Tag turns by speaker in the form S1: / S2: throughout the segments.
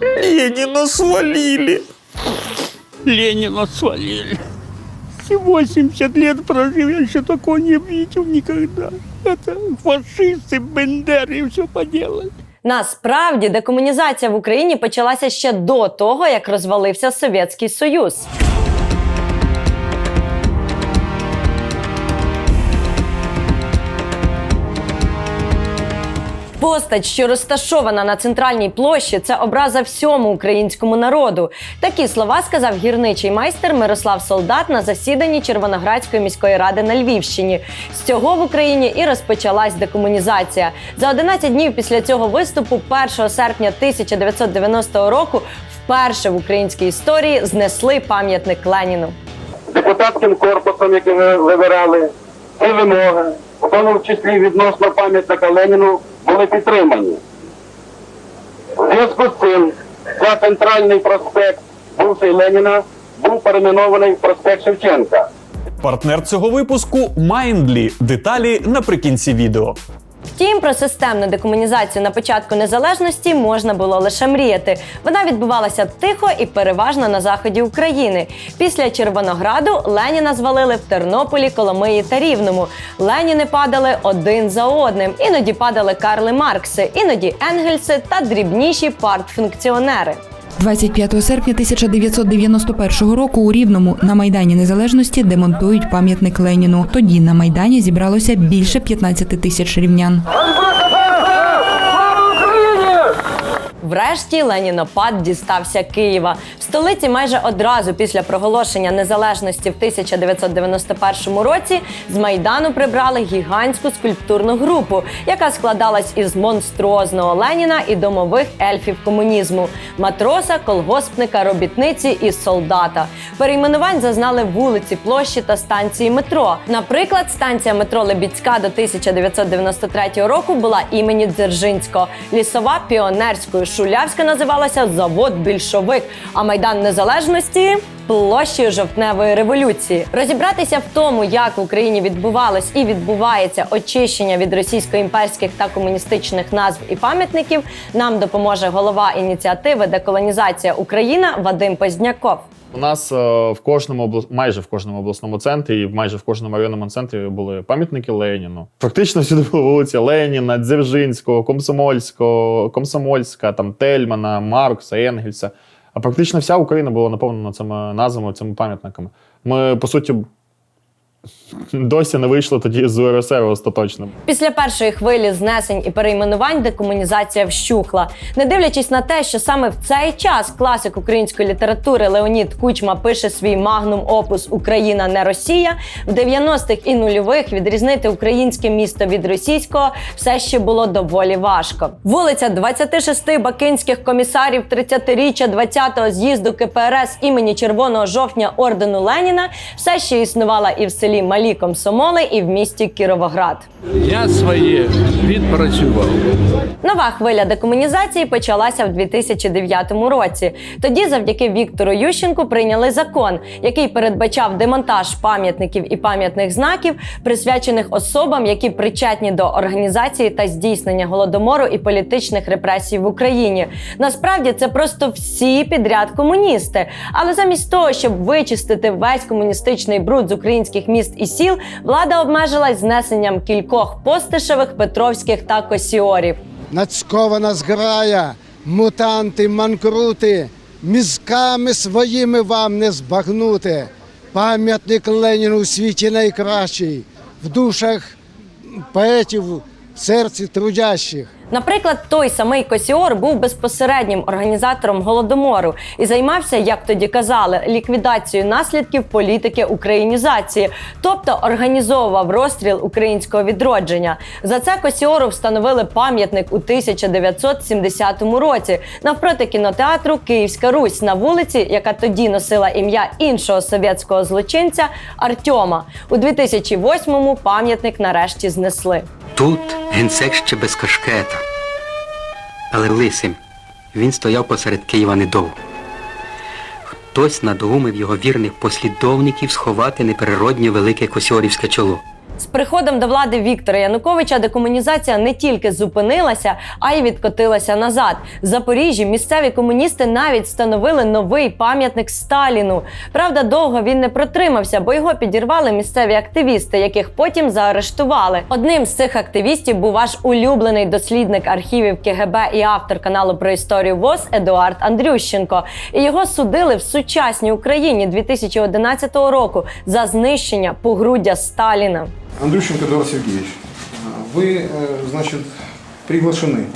S1: Ленина свалили.
S2: Ленина свалили. 80 лет прожил, я еще такого не видел никогда. Это фашисты, бендеры все поделали.
S3: Насправді декомунізація в Україні почалася ще до того, як розвалився Совєтський Союз. Постать, що розташована на центральній площі, це образа всьому українському народу. Такі слова сказав гірничий майстер Мирослав Солдат на засіданні Червоноградської міської ради на Львівщині. З цього в Україні і розпочалась декомунізація. За 11 днів після цього виступу, 1 серпня 1990 року, вперше в українській історії знесли пам'ятник Леніну.
S4: депутатським корпусом, який ви вибирали, ці вимоги, в тому числі відносно пам'ятника Леніну, були підтримані. У зв'язку з цим ця центральний проспект, бувший Леніна, був перейменований в проспект Шевченка.
S1: Партнер цього випуску Mindly. Деталі наприкінці відео.
S3: Втім, про системну декомунізацію на початку незалежності можна було лише мріяти. Вона відбувалася тихо і переважно на заході України. Після Червонограду Леніна звалили в Тернополі, Коломиї та Рівному. Леніни падали один за одним. Іноді падали Карли Маркси, іноді Енгельси та дрібніші партфункціонери.
S5: 25 серпня 1991 року у Рівному на Майдані Незалежності демонтують пам'ятник Леніну. Тоді на Майдані зібралося більше 15 тисяч рівнян.
S3: Врешті Ленінопад дістався Києва. В столиці майже одразу після проголошення незалежності в 1991 році з майдану прибрали гігантську скульптурну групу, яка складалась із монструозного Леніна і домових ельфів комунізму матроса, колгоспника, робітниці і солдата. Перейменувань зазнали вулиці, площі та станції метро. Наприклад, станція метро Лебідська до 1993 року була імені Дзержинського, лісова піонерською. Шулявська називалася Завод Більшовик, а Майдан Незалежності. Площею жовтневої революції розібратися в тому, як в Україні відбувалось і відбувається очищення від російсько-імперських та комуністичних назв і пам'ятників, нам допоможе голова ініціативи Деколонізація Україна Вадим Позняков.
S6: У нас е, в кожному обла- майже в кожному обласному центрі і майже в кожному районному центрі були пам'ятники Леніну. Фактично всюди були вулиці Леніна, Дзержинського, Комсомольського, Комсомольська, там Тельмана, Маркса, Енгельса. А практично вся Україна була наповнена цими назвами, цими пам'ятниками. Ми, по суті, досі не вийшли тоді з УРСР остаточно.
S3: Після першої хвилі знесень і перейменувань декомунізація вщухла. Не дивлячись на те, що саме в цей час класик української літератури Леонід Кучма пише свій магнум опус Україна не Росія. В 90-х і нульових відрізнити українське місто від російського все ще було доволі важко. Вулиця 26 бакинських комісарів 30-річчя 20-го з'їзду КПРС імені Червоного жовтня ордену Леніна все ще існувала і в селі Малі Комсомоли, і в місті Кіровоград.
S2: Я своє відпрацював.
S3: Нова хвиля декомунізації почалася в 2009 році. Тоді, завдяки Віктору Ющенку, прийняли закон, який передбачав демонтаж пам'ятників і пам'ятних знаків, присвячених особам, які причетні до організації та здійснення голодомору і політичних репресій в Україні. Насправді це просто всі підряд комуністи. Але замість того, щоб вичистити весь комуністичний бруд з українських міст і сіл, влада обмежилась знесенням кількох постишевих, петровських та косіорів.
S7: нацькована зграя, мутанти, манкрути, мізками своїми вам не збагнути. Пам'ятник Леніну у світі найкращий, в душах поетів, в серці трудящих.
S3: Наприклад, той самий Косіор був безпосереднім організатором голодомору і займався, як тоді казали, ліквідацією наслідків політики українізації, тобто організовував розстріл українського відродження. За це Косіору встановили пам'ятник у 1970 році навпроти кінотеатру Київська Русь на вулиці, яка тоді носила ім'я іншого совєтського злочинця Артема. У 2008-му пам'ятник нарешті знесли.
S8: Тут генсек ще без кашкета. Але лисим він стояв посеред Києва недовго. Хтось надумив його вірних послідовників сховати неперероднє велике косьорівське чоло.
S3: З приходом до влади Віктора Януковича декомунізація не тільки зупинилася, а й відкотилася назад. В Запоріжжі місцеві комуністи навіть встановили новий пам'ятник Сталіну. Правда, довго він не протримався, бо його підірвали місцеві активісти, яких потім заарештували. Одним з цих активістів був ваш улюблений дослідник архівів КГБ і автор каналу про історію ВОЗ Едуард Андрющенко. І його судили в сучасній Україні 2011 року за знищення погруддя Сталіна.
S9: Андрющенко Эдуард Сергеевич, вы, э, значит, приглашены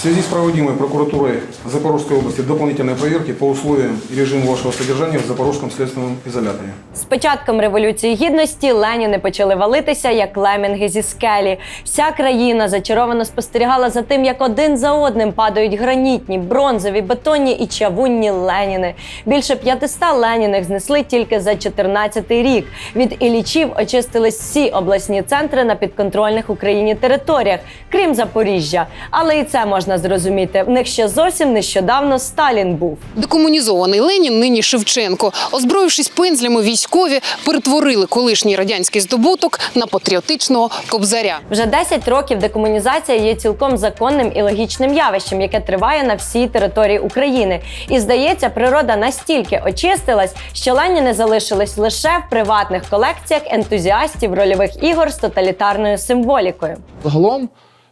S9: в связи с проводимой прокуратурой Запорожской области дополнительной проверки по условиям и режиму вашего содержания в Запорожском следственном изоляторе.
S3: З початком революції гідності Леніни почали валитися як лемінги зі скелі. Вся країна зачаровано спостерігала за тим, як один за одним падають гранітні, бронзові, бетонні і чавунні Леніни. Більше 500 Леніних знесли тільки за 14-й рік. Від Іллічів очистились всі обласні центри на підконтрольних Україні територіях, крім Запоріжжя. Але і це можна зрозуміти. В них ще зовсім нещодавно Сталін був.
S10: Декомунізований Ленін, нині Шевченко, озброївшись пензлями, військові перетворили колишній радянський здобуток на патріотичного кобзаря.
S3: Вже 10 років декомунізація є цілком законним і логічним явищем, яке триває на всій території України. І здається, природа настільки очистилась, що Леніни залишились лише в приватних колекціях ентузіастів рольових ігор з тоталітарною символікою.
S6: Загалом,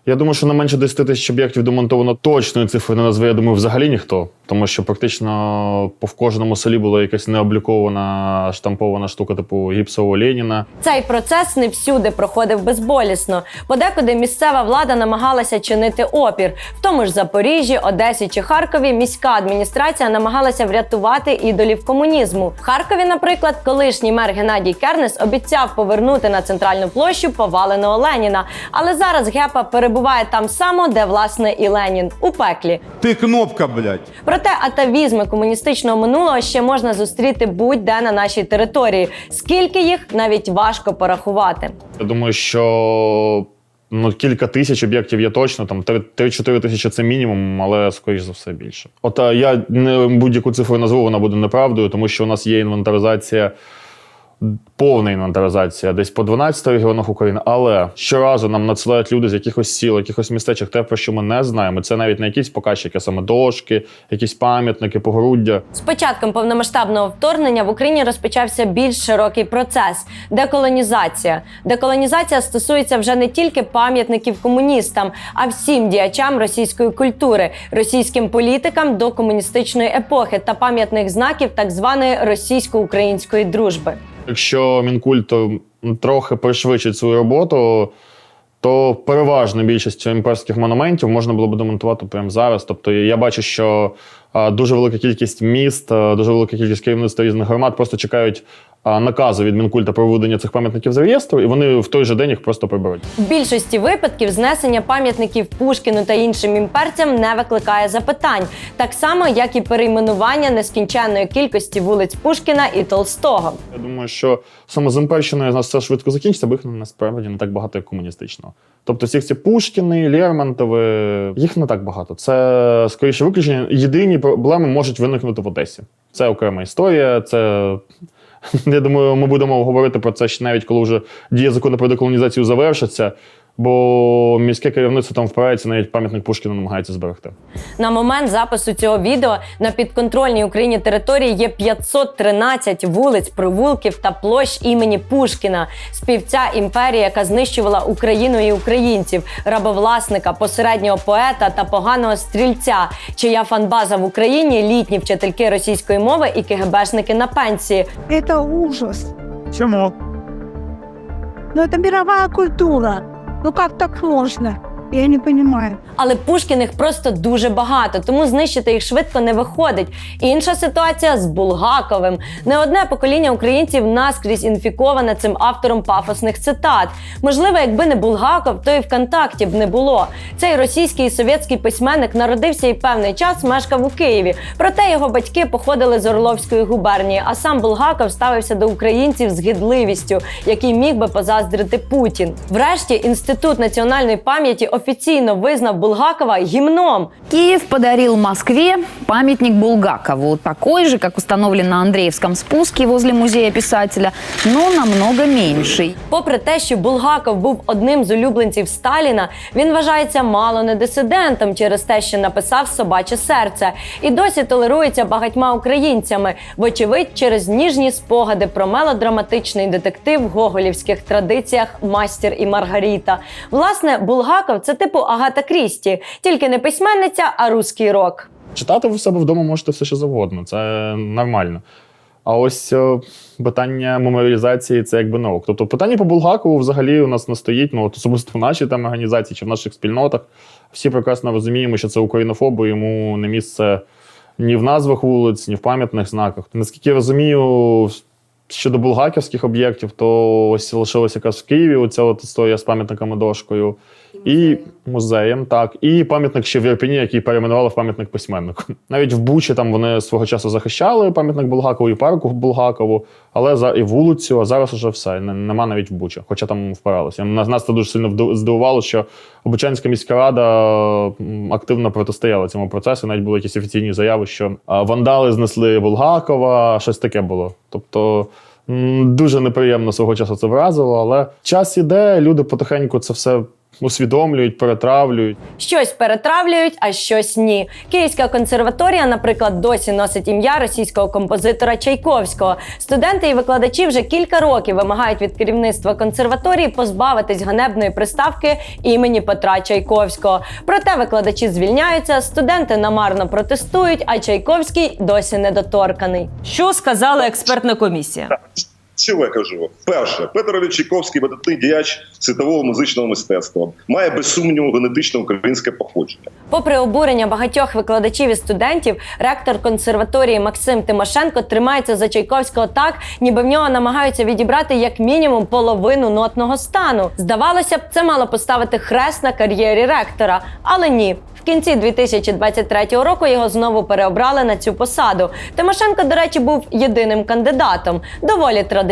S6: я думаю, що на менше 10 тисяч об'єктів демонтовано точної цифри не назве, я думаю, взагалі ніхто. Тому що практично по в кожному селі була якась необлікована штампована штука, типу гіпсового Леніна.
S3: Цей процес не всюди проходив безболісно. Подекуди місцева влада намагалася чинити опір. В тому ж Запоріжжі, Одесі чи Харкові міська адміністрація намагалася врятувати ідолів комунізму. В Харкові, наприклад, колишній мер Геннадій Кернес обіцяв повернути на центральну площу поваленого Леніна. Але зараз Гепа перебуває там само, де власне і Ленін у пеклі.
S11: Ты кнопка, блядь.
S3: Проте атавізми комуністичного минулого ще можна зустріти будь-де на нашій території. Скільки їх навіть важко порахувати.
S6: Я думаю, що ну, кілька тисяч об'єктів є точно, там 3-4 тисячі це мінімум, але скоріш за все більше. От я не будь-яку цифру назву, вона буде неправдою, тому що у нас є інвентаризація. Повна інвентаризація десь по 12 регіонах України, але щоразу нам надсилають люди з якихось сіл, якихось містечок, те, про що ми не знаємо. Це навіть не якісь показчики, саме дошки, якісь пам'ятники, погруддя.
S3: З початком повномасштабного вторгнення в Україні розпочався більш широкий процес деколонізація. Деколонізація стосується вже не тільки пам'ятників комуністам, а всім діячам російської культури, російським політикам до комуністичної епохи та пам'ятних знаків так званої російсько-української дружби.
S6: Якщо Мінкульт трохи пришвидшить свою роботу, то переважно більшість імперських монументів можна було б демонтувати прямо зараз. Тобто я бачу, що дуже велика кількість міст, дуже велика кількість керівництва різних громад просто чекають наказу від Мінкульта про виведення цих пам'ятників з реєстру, і вони в той же день їх просто приберуть.
S3: В більшості випадків знесення пам'ятників Пушкіну та іншим імперцям не викликає запитань, так само як і перейменування нескінченної кількості вулиць Пушкіна і Толстого.
S6: Я думаю, що саме з імперщиною нас все швидко закінчиться, бо їх насправді не так багато, як комуністичного. Тобто всіх ці Пушкіни, Лермонтови, їх не так багато. Це скоріше виключення. Єдині проблеми можуть виникнути в Одесі. Це окрема історія. Це я думаю, ми будемо говорити про це ще навіть коли вже дія закону про деколонізацію завершиться. Бо міське керівництво там впирається, навіть пам'ятник Пушкіна намагається зберегти.
S3: На момент запису цього відео на підконтрольній Україні території є 513 вулиць, провулків та площ імені Пушкіна, співця імперії, яка знищувала Україну і українців, рабовласника, посереднього поета та поганого стрільця, чия фанбаза в Україні літні вчительки російської мови і КГБшники на пенсії.
S12: Это ужас.
S2: Чему?
S12: Но это мировая культура. Ну как так можно? Я не понимаю.
S3: Але Пушкіних просто дуже багато, тому знищити їх швидко не виходить. Інша ситуація з Булгаковим. Не одне покоління українців наскрізь інфіковане цим автором пафосних цитат. Можливо, якби не Булгаков, то і ВКонтакті б не було. Цей російський і совєтський письменник народився і певний час мешкав у Києві. Проте його батьки походили з Орловської губернії, а сам Булгаков ставився до українців з гидливістю, який міг би позаздрити Путін. Врешті інститут національної пам'яті офіційно визнав Булгакова гімном.
S11: Киев подарил Москве памятник Булгакову, такой же, как установлен на Андреевском спуске возле музея писателя, но намного меньший.
S3: Попри те, що Булгаков був одним з улюбленців Сталіна, він вважається мало не дисидентом через те, що написав собаче серце, і досі толерується багатьма українцями, вочевидь, через ніжні спогади про мелодраматичний детектив в гоголівських традиціях Мастер і Маргарита. Власне, Булгаков це типу Агата Крісті, тільки не письменниця, а руський рок.
S6: Читати ви в себе вдома можете все що завгодно, це нормально. А ось е, питання меморіалізації це якби наук. Тобто питання по Булгакову взагалі у нас не стоїть, ну от особисто в нашій там організації чи в наших спільнотах. Всі прекрасно розуміємо, що це українофоби, йому не місце ні в назвах вулиць, ні в пам'ятних знаках. Наскільки я розумію, щодо булгаківських об'єктів, то ось лишилася якраз в Києві оця от історія з пам'ятниками дошкою. І музеєм, так, і пам'ятник ще в Ірпені, який перейменували в пам'ятник письменнику. Навіть в Бучі там вони свого часу захищали пам'ятник Булгакову і парку Булгакову, але за і вулицю, а зараз уже все. Нема навіть в Бучі, хоча там впиралися. Нас, нас це дуже сильно здивувало, що Бучанська міська рада активно протистояла цьому процесу. Навіть були якісь офіційні заяви, що вандали знесли Булгакова, щось таке було. Тобто. Дуже неприємно свого часу це вразило, але час іде, люди потихеньку це все усвідомлюють, перетравлюють.
S3: Щось перетравлюють, а щось ні. Київська консерваторія, наприклад, досі носить ім'я російського композитора Чайковського. Студенти і викладачі вже кілька років вимагають від керівництва консерваторії позбавитись ганебної приставки імені Петра Чайковського. Проте викладачі звільняються, студенти намарно протестують, а Чайковський досі недоторканий. Що сказала експертна комісія?
S13: Що я кажу? Перше, Петро Чайковський видатний діяч світового музичного мистецтва, має без сумніву генетично українське походження.
S3: Попри обурення багатьох викладачів і студентів, ректор консерваторії Максим Тимошенко тримається за Чайковського так, ніби в нього намагаються відібрати як мінімум половину нотного стану. Здавалося б, це мало поставити хрест на кар'єрі ректора, але ні. В кінці 2023 року його знову переобрали на цю посаду. Тимошенко, до речі, був єдиним кандидатом. Доволі традиційно.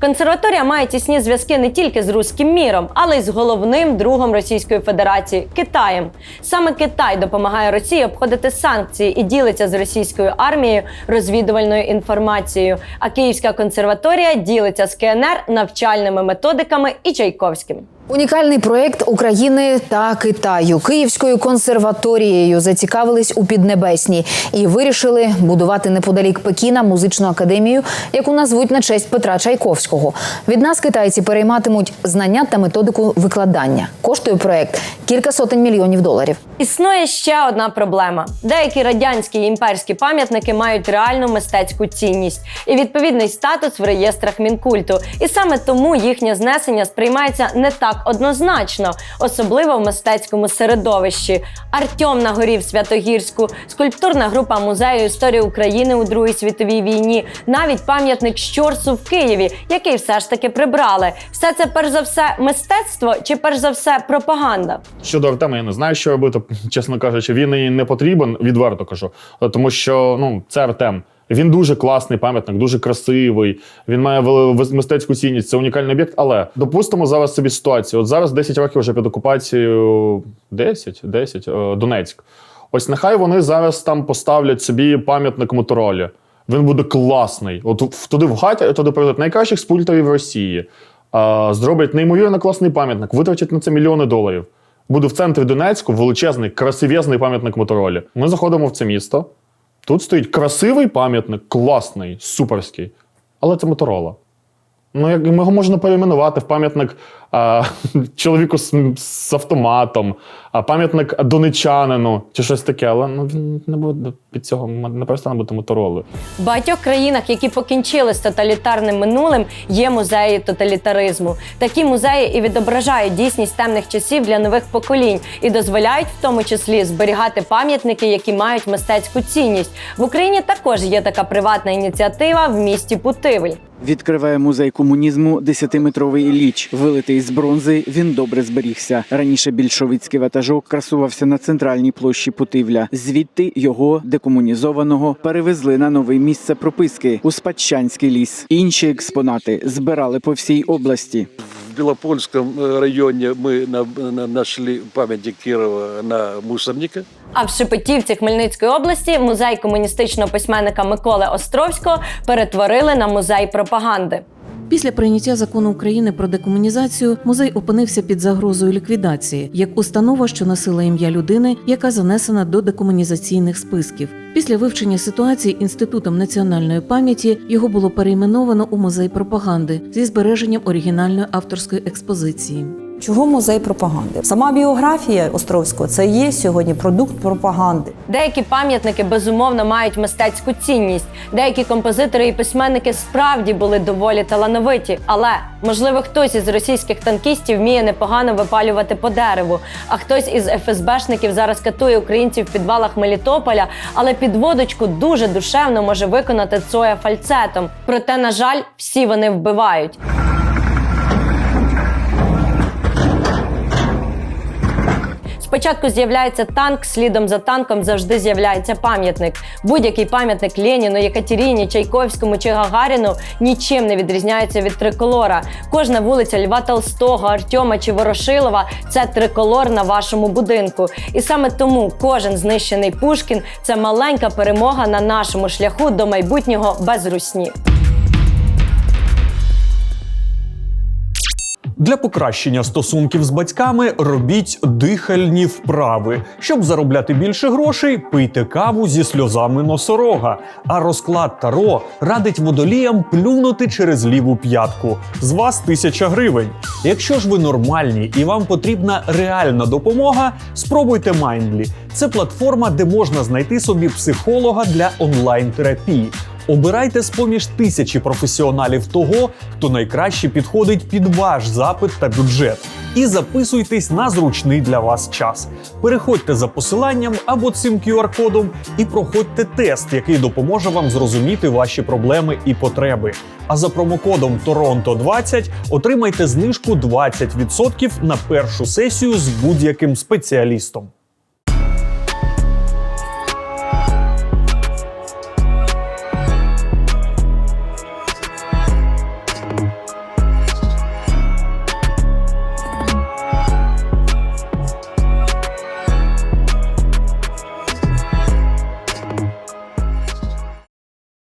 S3: Консерваторія має тісні зв'язки не тільки з руським міром, але й з головним другом Російської Федерації Китаєм. Саме Китай допомагає Росії обходити санкції і ділиться з російською армією розвідувальною інформацією. А Київська консерваторія ділиться з КНР навчальними методиками і Чайковським.
S11: Унікальний проєкт України та Китаю Київською консерваторією зацікавились у Піднебесній і вирішили будувати неподалік Пекіна музичну академію, яку назвуть на честь Петра Чайковського. Від нас китайці перейматимуть знання та методику викладання. Коштує проєкт кілька сотень мільйонів доларів.
S3: Існує ще одна проблема: деякі радянські і імперські пам'ятники мають реальну мистецьку цінність і відповідний статус в реєстрах мінкульту. І саме тому їхнє знесення сприймається не так однозначно, особливо в мистецькому середовищі. Артем на горі в Святогірську, скульптурна група музею історії України у Другій світовій війні, навіть пам'ятник Щорсу в Києві, який все ж таки прибрали. Все це перш за все мистецтво чи перш за все пропаганда.
S6: Щодо Артема, я не знаю, що робити, чесно кажучи, він і не потрібен, відверто кажу. Тому що ну, це Артем. Він дуже класний пам'ятник, дуже красивий. Він має мистецьку цінність. Це унікальний об'єкт. Але допустимо зараз собі ситуацію. От зараз 10 років вже під окупацією 10, 10, е, Донецьк. Ось нехай вони зараз там поставлять собі пам'ятник Моторолі. Він буде класний. От туди в хаті, туди приведуть найкращих скульпторів Росії. Зроблять неймовірно класний пам'ятник, витратять на це мільйони доларів. Буде в центрі Донецьку величезний, красивезний пам'ятник Моторолі. Ми заходимо в це місто. Тут стоїть красивий пам'ятник, класний, суперський. Але це Моторола. Ну, як його можна перейменувати в пам'ятник а, чоловіку з, з автоматом, а пам'ятник донечанину чи щось таке, але ну, він не буде під цього не перестане бути моторолою.
S3: В багатьох країнах, які покінчили з тоталітарним минулим, є музеї тоталітаризму. Такі музеї і відображають дійсність темних часів для нових поколінь і дозволяють в тому числі зберігати пам'ятники, які мають мистецьку цінність. В Україні також є така приватна ініціатива в місті Путивль.
S14: Відкриває музей комунізму 10-метровий ліч. Вилитий з бронзи, він добре зберігся. Раніше більшовицький ватажок красувався на центральній площі Путивля. Звідти його декомунізованого перевезли на нове місце прописки у Спадщанський ліс. Інші експонати збирали по всій області.
S15: В Белопольском э, районе мы на- на- нашли памятник Кирова на мусорника.
S3: А в Шепетівці Хмельницької області музей комуністичного письменника Миколи Островського перетворили на музей пропаганди.
S16: Після прийняття закону України про декомунізацію музей опинився під загрозою ліквідації як установа, що носила ім'я людини, яка занесена до декомунізаційних списків. Після вивчення ситуації інститутом національної пам'яті його було перейменовано у музей пропаганди зі збереженням оригінальної авторської експозиції.
S17: Чого музей пропаганди? Сама біографія Островського це є сьогодні продукт пропаганди.
S3: Деякі пам'ятники безумовно мають мистецьку цінність. Деякі композитори і письменники справді були доволі талановиті. Але можливо хтось із російських танкістів вміє непогано випалювати по дереву, а хтось із ФСБшників зараз катує українців в підвалах Мелітополя, але підводочку дуже душевно може виконати Цоя фальцетом. Проте, на жаль, всі вони вбивають. Спочатку з'являється танк, слідом за танком завжди з'являється пам'ятник. Будь-який пам'ятник Леніну, Єкатеріні, Чайковському чи Гагаріну нічим не відрізняється від триколора. Кожна вулиця Льва Толстого, Артема чи Ворошилова це триколор на вашому будинку. І саме тому кожен знищений Пушкін це маленька перемога на нашому шляху до майбутнього без русні.
S1: Для покращення стосунків з батьками робіть дихальні вправи. Щоб заробляти більше грошей, пийте каву зі сльозами носорога. А розклад Таро радить водоліям плюнути через ліву п'ятку. З вас тисяча гривень. Якщо ж ви нормальні і вам потрібна реальна допомога, спробуйте Mindly. Це платформа, де можна знайти собі психолога для онлайн-терапії. Обирайте з-поміж тисячі професіоналів того, хто найкраще підходить під ваш запит та бюджет. І записуйтесь на зручний для вас час. Переходьте за посиланням або цим QR-кодом і проходьте тест, який допоможе вам зрозуміти ваші проблеми і потреби. А за промокодом Торонто 20 отримайте знижку 20% на першу сесію з будь-яким спеціалістом.